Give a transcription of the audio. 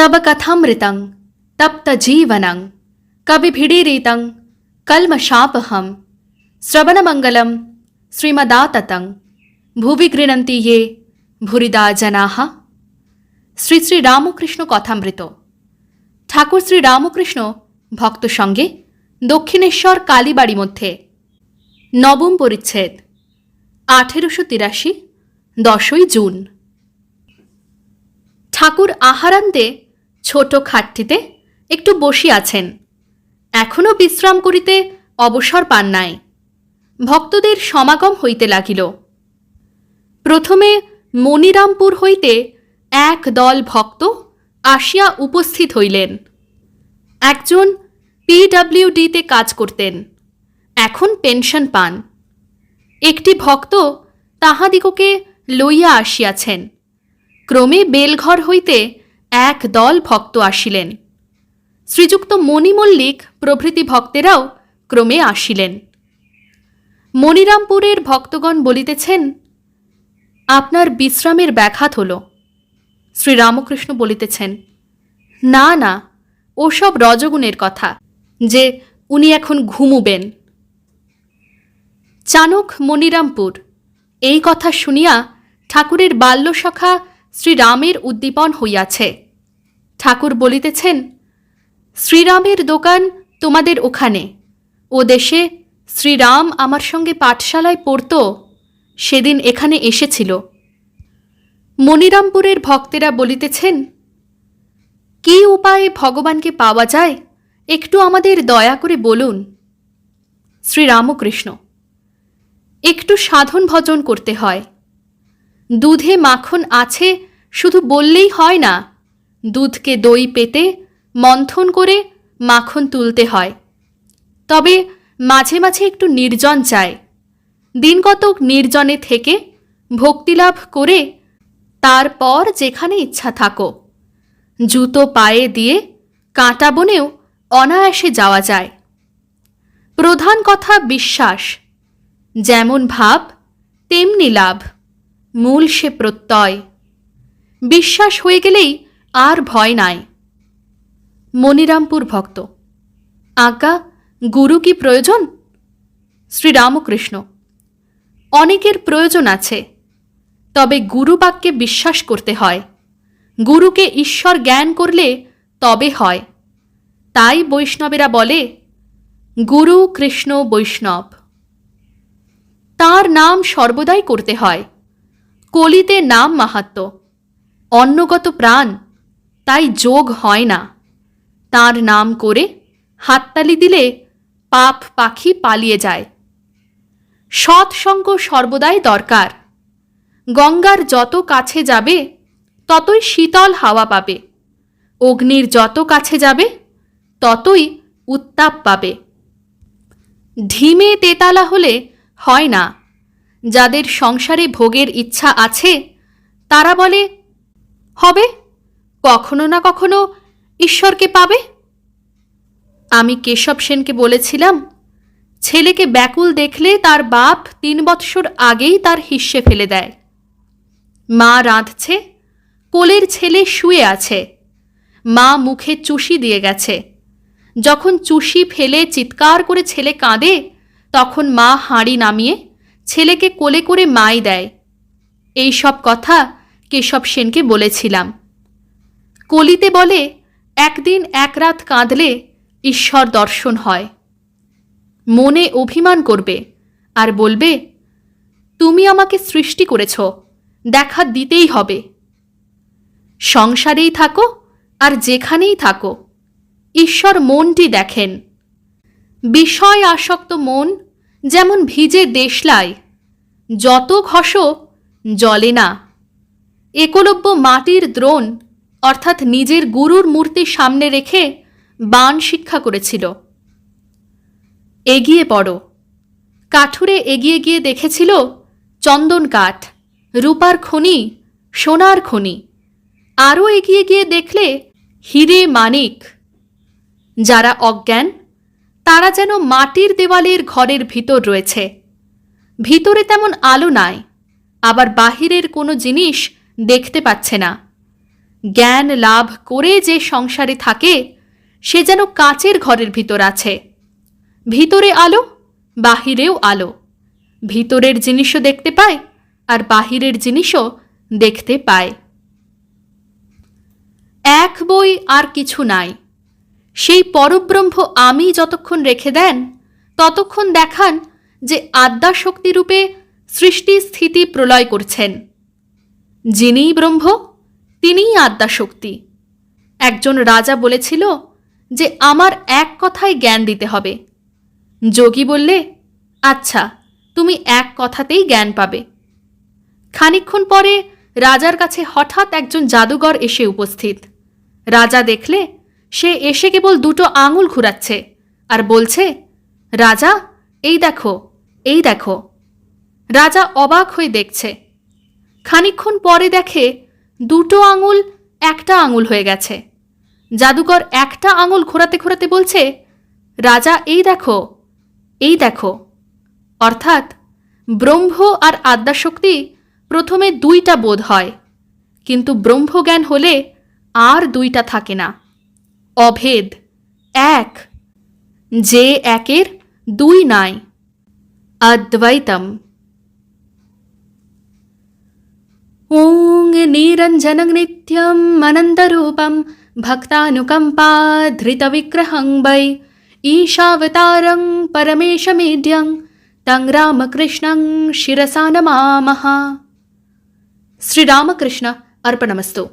तब कथामृतं तप्तजीवनं कविभिडीरितं कल्मषापहं श्रवणमङ्गलं श्रीमदाततं ভুবি গৃণন্তি ইয়ে ভুরিদা জনাহা শ্রী শ্রী রামকৃষ্ণ কথামৃত ঠাকুর শ্রী রামকৃষ্ণ ভক্ত সঙ্গে দক্ষিণেশ্বর কালীবাড়ি মধ্যে নবম পরিচ্ছেদ আঠেরোশো তিরাশি দশই জুন ঠাকুর আহারান্তে ছোট খাটটিতে একটু বসি আছেন। এখনও বিশ্রাম করিতে অবসর পান নাই। ভক্তদের সমাগম হইতে লাগিল। প্রথমে মনিরামপুর হইতে এক দল ভক্ত আসিয়া উপস্থিত হইলেন। একজন পিডব্লিউডিতে কাজ করতেন। এখন পেনশন পান। একটি ভক্ত তাহাদিগকে লইয়া আসিয়াছেন। ক্রমে বেলঘর হইতে এক দল ভক্ত আসিলেন। শ্রীযুক্ত মণি মল্লিক প্রভৃতি ভক্তেরাও ক্রমে আসিলেন। মণিরামপুরের ভক্তগণ বলিতেছেন, আপনার বিশ্রামের ব্যাঘাত হল। শ্রীরামকৃষ্ণ বলিতেছেন, না না, ওসব রজগুণের কথা, যে উনি এখন ঘুমুবেন। চানক মণিরামপুর এই কথা শুনিয়া ঠাকুরের বাল্যসখা শ্রীরামের উদ্দীপন হইয়াছে। ঠাকুর বলিতেছেন, শ্রীরামের দোকান তোমাদের ওখানে। ও দেশে শ্রীরাম আমার সঙ্গে পাঠশালায় পড়তো, সেদিন এখানে এসেছিল। মনিরামপুরের ভক্তেরা বলিতেছেন, কি উপায়ে ভগবানকে পাওয়া যায়? একটু আমাদের দয়া করে বলুন। শ্রীরামকৃষ্ণ, একটু সাধন ভজন করতে হয়। দুধে মাখন আছে, শুধু বললেই হয় না। দুধকে দই পেতে, মন্থন করে মাখন তুলতে হয়। তবে মাঝে মাঝে একটু নির্জন চায়। দিনকতক নির্জনে থেকে ভক্তিলাভ করে, তারপর যেখানে ইচ্ছা থাকো। জুতো পায়ে দিয়ে কাঁটা বনেও অনায়াসে যাওয়া যায়। প্রধান কথা বিশ্বাস, যেমন ভাব, তেমনি লাভ। মূল সে প্রত্যয়। বিশ্বাস হয়ে গেলেই আর ভয় নাই। মনিরামপুর ভক্ত। আজ্ঞা, গুরু কি প্রয়োজন? শ্রীরামকৃষ্ণ। অনেকের প্রয়োজন আছে, তবে গুরু বাক্যে বিশ্বাস করতে হয়। গুরুকে ঈশ্বর জ্ঞান করলে তবে হয়। তাই বৈষ্ণবেরা বলে, গুরু কৃষ্ণ বৈষ্ণব। তার নাম সর্বদাই করতে হয়। কলিতে নাম মাহাত্ম। অন্নগত প্রাণ, তাই যোগ হয় না। তার নাম করে হাততালি দিলে পাপ পাখি পালিয়ে যায়। সৎসঙ্গ সর্বদাই দরকার। গঙ্গার যত কাছে যাবে, ততই শীতল হাওয়া পাবে। অগ্নির যত কাছে যাবে, ততই উত্তাপ পাবে। ঢিমে তেতালা হলে হয় না। যাদের সংসারে ভোগের ইচ্ছা আছে, তারা বলে, হবে? কখনো না কখনো ঈশ্বরকে পাবে? আমি কেশব সেনকে বলেছিলাম, ছেলেকে ব্যাকুল দেখলে তার বাপ তিন বৎসর আগেই তার হিস্সে ফেলে দেয়। মা রাঁধছে, কোলের ছেলে শুয়ে আছে। মা মুখে চুষি দিয়ে গেছে। যখন চুষি ফেলে চিৎকার করে ছেলে কাঁদে, তখন মা হাঁড়ি নামিয়ে ছেলেকে কোলে করে মাই দেয়। এই সব কথা কেশব সেনকে বলেছিলাম। কলিতে বলে, একদিন এক রাত কাঁদলে ঈশ্বর দর্শন হয়। মনে অভিমান করবে আর বলবে, তুমি আমাকে সৃষ্টি করেছ, দেখা দিতেই হবে। সংসারেই থাকো আর যেখানেই থাকো, ঈশ্বর মনটি দেখেন। বিষয় আসক্ত মন যেমন ভিজে দেশলায় যত ঘষো জলে না। একলব্য মাটির দ্রোণ, অর্থাৎ নিজের গুরুর মূর্তি সামনে রেখে বাণ শিক্ষা করেছিল। এগিয়ে পড়ো। কাঠুরে এগিয়ে গিয়ে দেখেছিল চন্দন কাঠ, রূপার খনি, সোনার খনি। আরও এগিয়ে গিয়ে দেখলে হিরে মানিক, যারা অজ্ঞান তারা যেন মাটির দেওয়ালের ঘরের ভিতর রয়েছে। ভিতরে তেমন আলো নাই, আবার বাহিরের কোনো জিনিস দেখতে পাচ্ছে না। জ্ঞান লাভ করে যে সংসারে থাকে, সে যেন কাচের ঘরের ভিতর আছে। ভিতরে আলো, বাহিরেও আলো। ভিতরের জিনিসও দেখতে পায়, আর বাহিরের জিনিসও দেখতে পায়। এক বই আর কিছু নাই। সেই পরব্রহ্ম আমি যতক্ষণ রেখে দেন, ততক্ষণ দেখান যে আদ্যাশক্তিরূপে সৃষ্টি স্থিতি প্রলয় করছেন। যিনিই ব্রহ্ম, তিনিই আদ্যাশক্তি। একজন রাজা বলেছিল যে আমার এক কথায় জ্ঞান দিতে হবে। যোগী বললে আচ্ছা তুমি এক কথাতেই জ্ঞান পাবে। খানিকক্ষণ পরে রাজার কাছে হঠাৎ একজন জাদুঘর এসে উপস্থিত। রাজা দেখলে সে এসে কেবল দুটো আঙুল ঘুরাচ্ছে আর বলছে, রাজা, এই দেখো এই দেখো। রাজা অবাক হয়ে দেখছে। খানিকক্ষণ পরে দেখে দুটো আঙুল, একটা আঙুল হয়ে গেছে। জাদুকর একটা আঙুল ঘোরাতে ঘোরাতে বলছে, রাজা, এই দেখো এই দেখো। অর্থাৎ ব্রহ্ম আর আদ্যাশক্তি প্রথমে দুইটা বোধ হয়, কিন্তু ব্রহ্মজ্ঞান হলে আর দুইটা থাকে না। অভেদ এক যে একের দুই নাই অদ্বৈতম ॐ निरञ्जनं नित्यम् अनन्तरूपं भक्तानुकम्पाधृतविग्रहं वै ईशावतारं परमेशमेड्यं तं रामकृष्णं शिरसा नमामः श्रीरामकृष्ण अर्पणमस्तु